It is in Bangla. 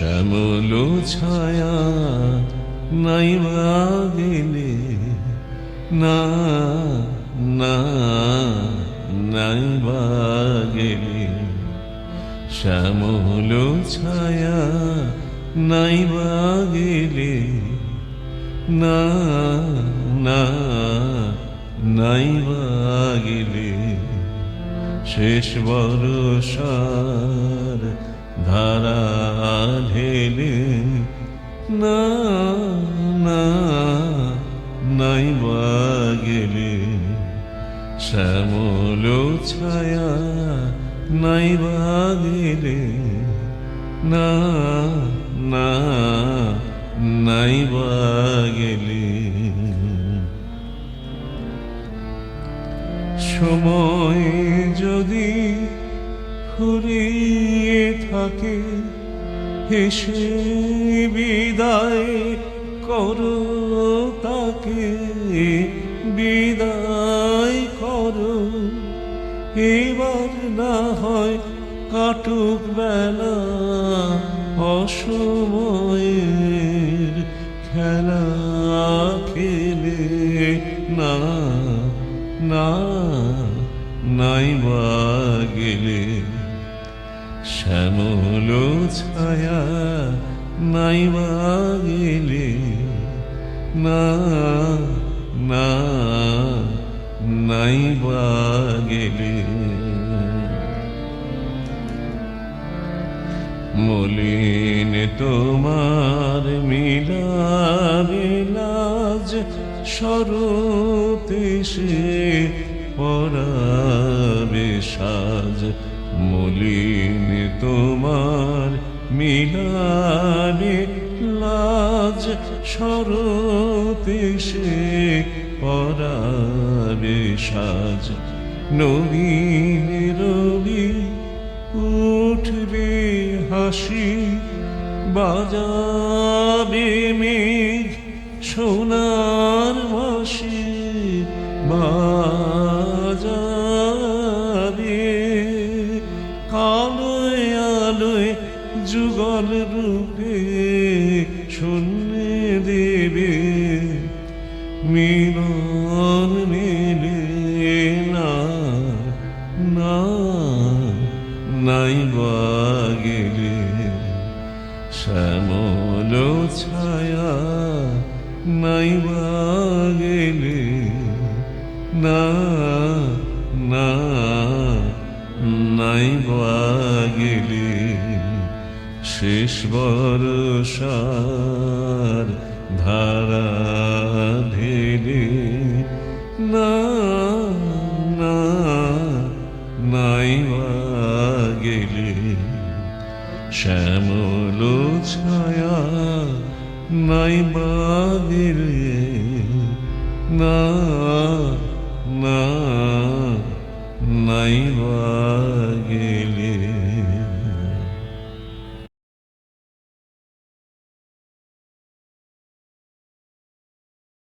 শ্যামল ছায়া নাই গেলে না না, নাই গেলে শ্যামল ছায়া নাই গেলে না না, নাই গেলে শেষ বরসার ধারা ঢেলে না না, নাই গেলে শ্যামল ছায়া নাই গেলে না না, নাই গেলে। সময় যদি ফুরিয়ে থাকে, হেসে বিদায় করো তাকে, বিদায় করো। এবার না হয় কাটুক বেলা অসময়ের খেলা খেলে। না না, নাই বা গেলে। শ্যামল ছায়া নাই গেলে। না না নাই গেলে। মলিন তোমার মিলাবে লাজ শরতে সে সাজ মলিন তোমার মিলাবে লাজ শরতে সে পরাবে সাজ নবীন রবি উঠবে হাসি বাজাবে মেঘ সোনার যুগল রূপে শূন্য দেবে, মিলন মেলে না না, নাই বা শ্যামল ছায়া নাই বা না না, নাই শেষ বর্ষার ধারা ঢেলে না না, নাই গেলে শ্যামল ছায়া নাই গেলে না না, নাই বা